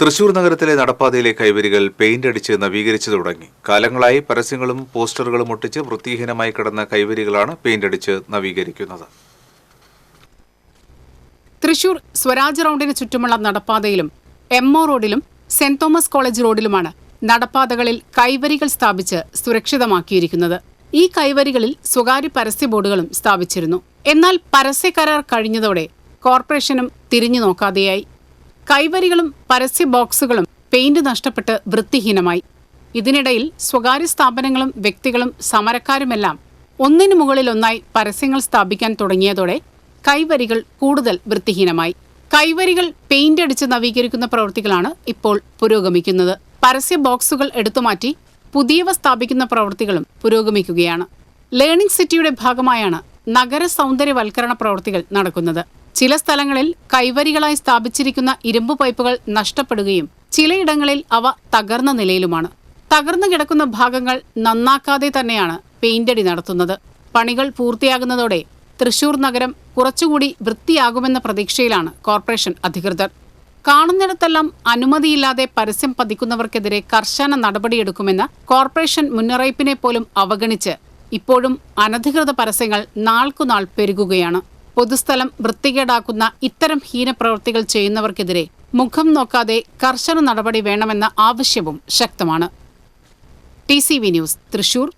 തൃശൂർ നഗരത്തിലെ നടപ്പാതയിലെ കൈവരികൾ പെയിന്റ് അടിച്ച് നവീകരിച്ചു തുടങ്ങി. കാലങ്ങളായി പരസ്യങ്ങളും പോസ്റ്ററുകളും ഒട്ടിച്ച് വൃത്തിഹീനമായി കിടന്ന കൈവരികളാണ് പെയിന്റ് അടിച്ച് നവീകരിക്കുന്നത്. തൃശൂർ സ്വരാജ് റൗണ്ടിന് ചുറ്റുമുള്ള നടപ്പാതയിലും എം ഒ റോഡിലും സെന്റ് തോമസ് കോളേജ് റോഡിലുമാണ് നടപ്പാതകളിൽ കൈവരികൾ സ്ഥാപിച്ച് സുരക്ഷിതമാക്കിയിരിക്കുന്നത്. ഈ കൈവരികളിൽ സ്വകാര്യ പരസ്യ ബോർഡുകളും സ്ഥാപിച്ചിരുന്നു. എന്നാൽ പരസ്യ കരാർ കഴിഞ്ഞതോടെ കോർപ്പറേഷനും തിരിഞ്ഞു നോക്കാതെയായി. കൈവരികളും പരസ്യ ബോക്സുകളും പെയിന്റ് നഷ്ടപ്പെട്ട് വൃത്തിഹീനമായി. ഇതിനിടയിൽ സ്വകാര്യ സ്ഥാപനങ്ങളും വ്യക്തികളും സമരക്കാരുമെല്ലാം ഒന്നിനു മുകളിൽ ഒന്നായി പരസ്യങ്ങൾ സ്ഥാപിക്കാൻ തുടങ്ങിയതോടെ കൈവരികൾ കൂടുതൽ വൃത്തിഹീനമായി. കൈവരികൾ പെയിന്റ് അടിച്ച് നവീകരിക്കുന്ന പ്രവൃത്തികളാണ് ഇപ്പോൾ പുരോഗമിക്കുന്നത്. പരസ്യ ബോക്സുകൾ എടുത്തുമാറ്റി പുതിയവ സ്ഥാപിക്കുന്ന പ്രവൃത്തികളും പുരോഗമിക്കുകയാണ്. ലേണിംഗ് സിറ്റിയുടെ ഭാഗമായാണ് നഗര സൗന്ദര്യവൽക്കരണ പ്രവൃത്തികൾ നടക്കുന്നത്. ചില സ്ഥലങ്ങളിൽ കൈവരികളായി സ്ഥാപിച്ചിരിക്കുന്ന ഇരുമ്പ് പൈപ്പുകൾ നഷ്ടപ്പെടുകയും ചിലയിടങ്ങളിൽ അവ തകർന്ന നിലയിലുമാണ്. തകർന്നു കിടക്കുന്ന ഭാഗങ്ങൾ നന്നാക്കാതെ തന്നെയാണ് പെയിന്റടി നടത്തുന്നത്. പണികൾ പൂർത്തിയാകുന്നതോടെ തൃശൂർ നഗരം കുറച്ചുകൂടി വൃത്തിയാകുമെന്ന പ്രതീക്ഷയിലാണ് കോർപ്പറേഷൻ അധികൃതർ. കാണുന്നിടത്തെല്ലാം അനുമതിയില്ലാതെ പരസ്യം പതിക്കുന്നവർക്കെതിരെ കർശന നടപടിയെടുക്കുമെന്ന കോർപ്പറേഷൻ മുന്നറിയിപ്പിനെ പോലും അവഗണിച്ച് ഇപ്പോഴും അനധികൃത പരസ്യങ്ങൾ നാൾക്കുനാൾ പെരുകുകയാണ്. പൊതുസ്ഥലം വൃത്തികേടാക്കുന്ന ഇത്തരം ഹീനപ്രവൃത്തികൾ ചെയ്യുന്നവർക്കെതിരെ മുഖം നോക്കാതെ കർശന നടപടി വേണമെന്ന ആവശ്യവും ശക്തമാണ്. T C V news Thrissur.